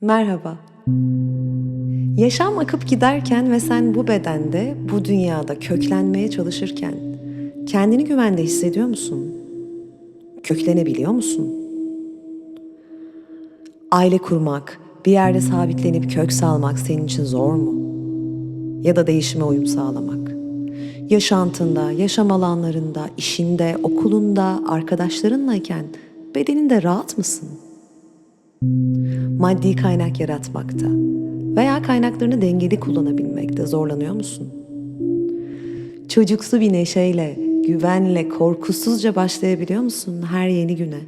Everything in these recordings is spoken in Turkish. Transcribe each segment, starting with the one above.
Merhaba. Yaşam akıp giderken ve sen bu bedende, bu dünyada köklenmeye çalışırken kendini güvende hissediyor musun? Köklenebiliyor musun? Aile kurmak, bir yerde sabitlenip kök salmak senin için zor mu? Ya da değişime uyum sağlamak. Yaşantında, yaşam alanlarında, işinde, okulunda, arkadaşlarınlayken bedeninde rahat mısın? Maddi kaynak yaratmakta veya kaynaklarını dengeli kullanabilmekte zorlanıyor musun? Çocuksu bir neşeyle, güvenle, korkusuzca başlayabiliyor musun her yeni güne?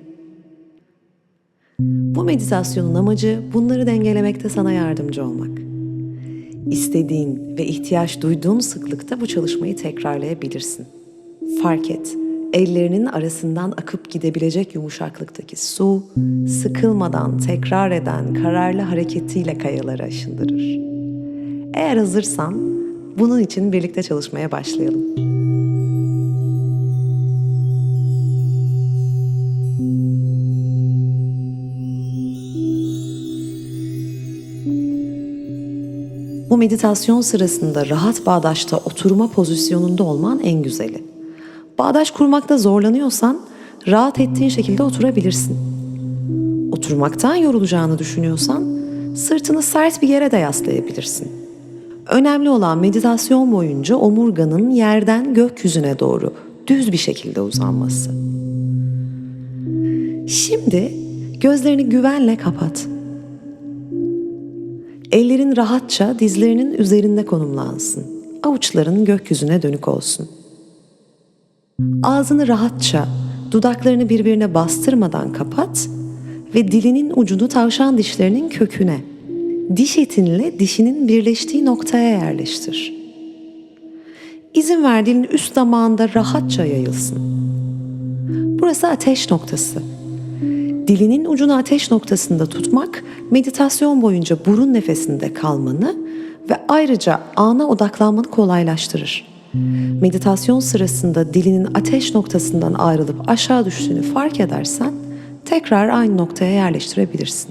Bu meditasyonun amacı bunları dengelemekte sana yardımcı olmak. İstediğin ve ihtiyaç duyduğun sıklıkta bu çalışmayı tekrarlayabilirsin. Fark et, ellerinin arasından akıp gidebilecek yumuşaklıktaki su, sıkılmadan tekrar eden kararlı hareketiyle kayaları aşındırır. Eğer hazırsan, bunun için birlikte çalışmaya başlayalım. Bu meditasyon sırasında rahat bağdaşta oturma pozisyonunda olman en güzeli. Bağdaş kurmakta zorlanıyorsan rahat ettiğin şekilde oturabilirsin. Oturmaktan yorulacağını düşünüyorsan sırtını sert bir yere de yaslayabilirsin. Önemli olan meditasyon boyunca omurganın yerden gökyüzüne doğru düz bir şekilde uzanması. Şimdi gözlerini güvenle kapat. Ellerin rahatça dizlerinin üzerinde konumlansın. Avuçların gökyüzüne dönük olsun. Ağzını rahatça, dudaklarını birbirine bastırmadan kapat ve dilinin ucunu tavşan dişlerinin köküne, diş etinle dişinin birleştiği noktaya yerleştir. İzin ver dilin üst damağında rahatça yayılsın. Burası ateş noktası. Dilinin ucunu ateş noktasında tutmak, meditasyon boyunca burun nefesinde kalmanı ve ayrıca ana odaklanmanı kolaylaştırır. Meditasyon sırasında dilinin ateş noktasından ayrılıp aşağı düştüğünü fark edersen tekrar aynı noktaya yerleştirebilirsin.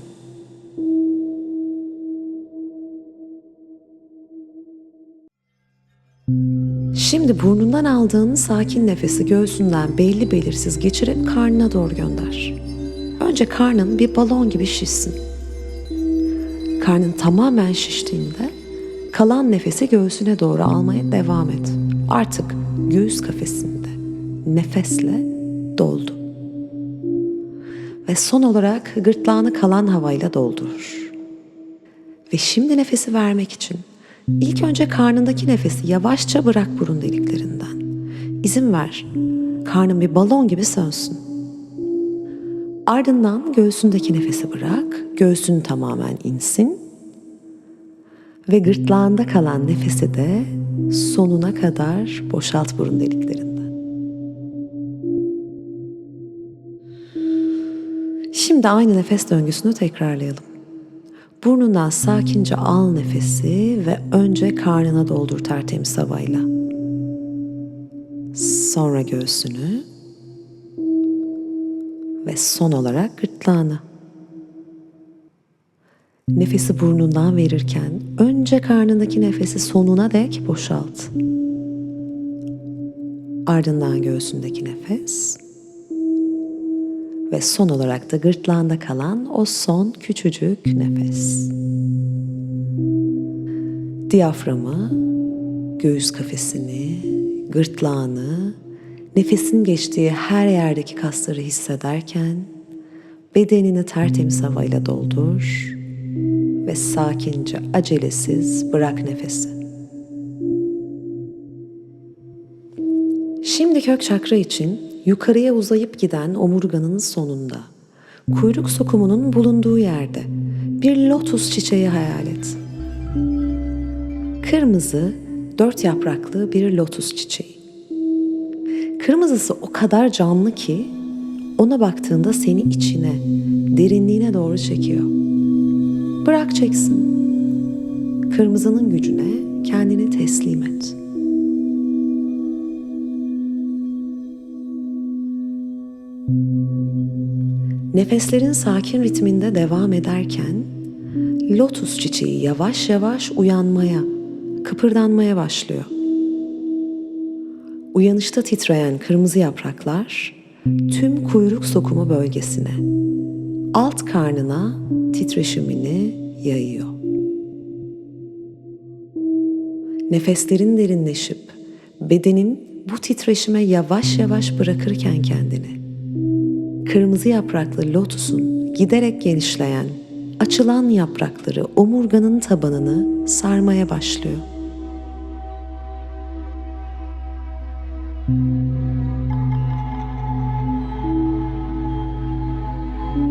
Şimdi burnundan aldığın sakin nefesi göğsünden belli belirsiz geçirip karnına doğru gönder. Önce karnın bir balon gibi şişsin. Karnın tamamen şiştiğinde kalan nefesi göğsüne doğru almaya devam et. Artık göğüs kafesinde nefesle doldu. Ve son olarak gırtlağını kalan havayla doldur. Ve şimdi nefesi vermek için ilk önce karnındaki nefesi yavaşça bırak burun deliklerinden. İzin ver. Karnın bir balon gibi sönsün. Ardından göğsündeki nefesi bırak. Göğsün tamamen insin. Ve gırtlağında kalan nefesi de sonuna kadar boşalt burun deliklerinden. Şimdi aynı nefes döngüsünü tekrarlayalım. Burnundan sakince al nefesi ve önce karnına doldur tertemiz havayla. Sonra göğsünü ve son olarak gırtlağını. Nefesi burnundan verirken önce karnındaki nefesi sonuna dek boşalt. Ardından göğsündeki nefes ve son olarak da gırtlağında kalan o son küçücük nefes. Diyaframı, göğüs kafesini, gırtlağını, nefesin geçtiği her yerdeki kasları hissederken bedenini tertemiz havayla doldur ve sakince acelesiz bırak nefesi. Şimdi kök çakra için yukarıya uzayıp giden omurganın sonunda, kuyruk sokumunun bulunduğu yerde bir lotus çiçeği hayal et. Kırmızı, dört yapraklı bir lotus çiçeği. Kırmızısı o kadar canlı ki ona baktığında seni içine, derinliğine doğru çekiyor. Bırak çeksin. Kırmızının gücüne kendini teslim et. Nefeslerin sakin ritminde devam ederken lotus çiçeği yavaş yavaş uyanmaya, kıpırdanmaya başlıyor. Uyanışta titreyen kırmızı yapraklar tüm kuyruk sokumu bölgesine, alt karnına titreşimini yayıyor. Nefeslerin derinleşip bedenin bu titreşime yavaş yavaş bırakırken kendini, kırmızı yapraklı lotusun giderek genişleyen, açılan yaprakları omurganın tabanını sarmaya başlıyor.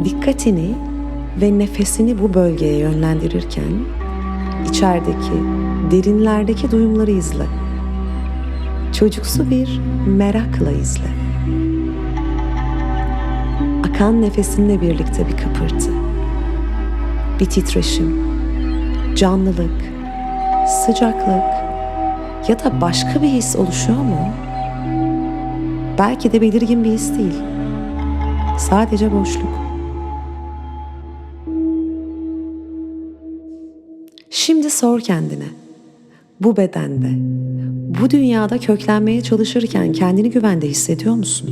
Dikkatini ve nefesini bu bölgeye yönlendirirken içerideki, derinlerdeki duyumları izle. Çocuksu bir merakla izle. Akan nefesinle birlikte bir kıpırtı, bir titreşim, canlılık, sıcaklık ya da başka bir his oluşuyor mu? Belki de belirgin bir his değil. Sadece boşluk. Şimdi sor kendine. Bu bedende, bu dünyada köklenmeye çalışırken kendini güvende hissediyor musun?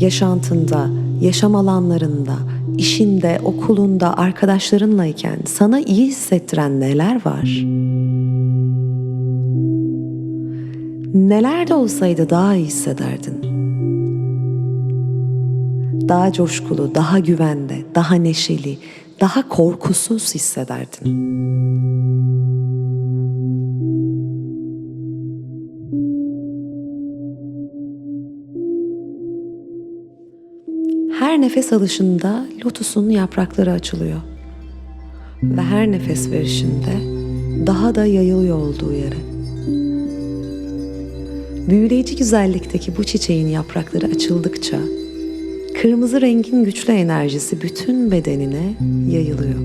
Yaşantında, yaşam alanlarında, işinde, okulunda, arkadaşlarınlayken sana iyi hissettiren neler var? Neler de olsaydı daha iyi hissederdin? Daha coşkulu, daha güvende, daha neşeli, daha korkusuz hissederdin. Her nefes alışında lotusun yaprakları açılıyor. Ve her nefes verişinde daha da yayılıyor olduğu yere. Büyüleyici güzellikteki bu çiçeğin yaprakları açıldıkça kırmızı rengin güçlü enerjisi bütün bedenine yayılıyor.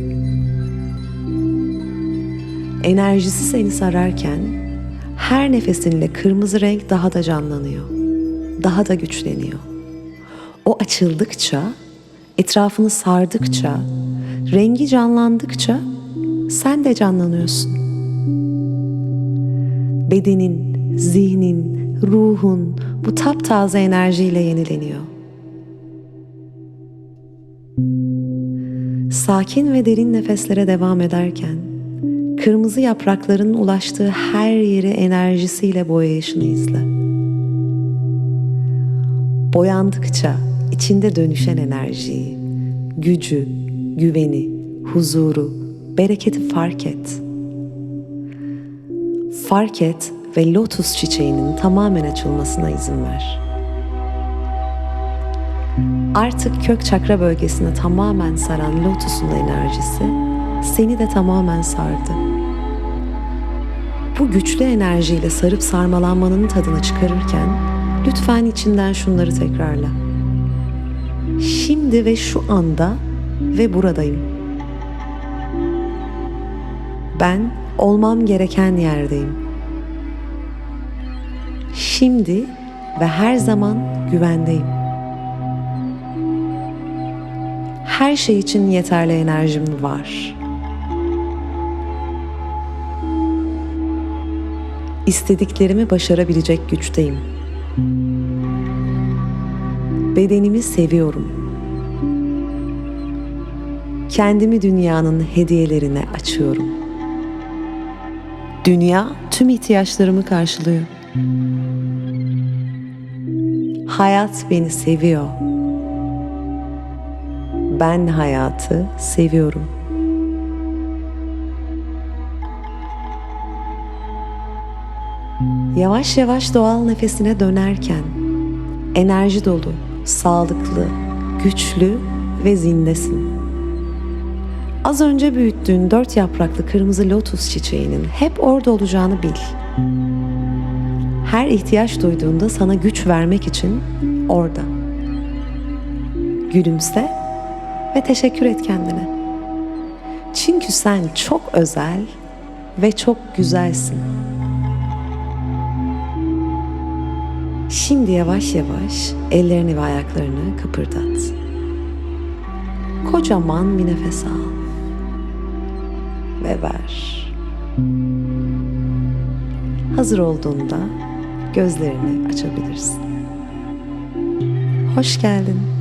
Enerjisi seni sararken her nefesinle kırmızı renk daha da canlanıyor. Daha da güçleniyor. O açıldıkça, etrafını sardıkça, rengi canlandıkça sen de canlanıyorsun. Bedenin, zihnin, ruhun bu taptaze enerjiyle yenileniyor. Sakin ve derin nefeslere devam ederken kırmızı yaprakların ulaştığı her yeri enerjisiyle boyayışını izle. Boyandıkça içinde dönüşen enerjiyi, gücü, güveni, huzuru, bereketi fark et. Fark et ve lotus çiçeğinin tamamen açılmasına izin ver. Artık kök çakra bölgesine tamamen saran lotusun enerjisi seni de tamamen sardı. Bu güçlü enerjiyle sarıp sarmalanmanın tadını çıkarırken lütfen içinden şunları tekrarla. Şimdi ve şu anda ve buradayım. Ben olmam gereken yerdeyim. Şimdi ve her zaman güvendeyim. Her şey için yeterli enerjim var. İstediklerimi başarabilecek güçteyim. Bedenimi seviyorum. Kendimi dünyanın hediyelerine açıyorum. Dünya tüm ihtiyaçlarımı karşılıyor. Hayat beni seviyor. Ben hayatı seviyorum. Yavaş yavaş doğal nefesine dönerken enerji dolu, sağlıklı, güçlü ve zindesin. Az önce büyüttüğün dört yapraklı kırmızı lotus çiçeğinin hep orada olacağını bil. Her ihtiyaç duyduğunda sana güç vermek için orada. Gülümse ve teşekkür et kendine. Çünkü sen çok özel ve çok güzelsin. Şimdi yavaş yavaş ellerini ve ayaklarını kıpırdat. Kocaman bir nefes al ve ver. Hazır olduğunda gözlerini açabilirsin. Hoş geldin.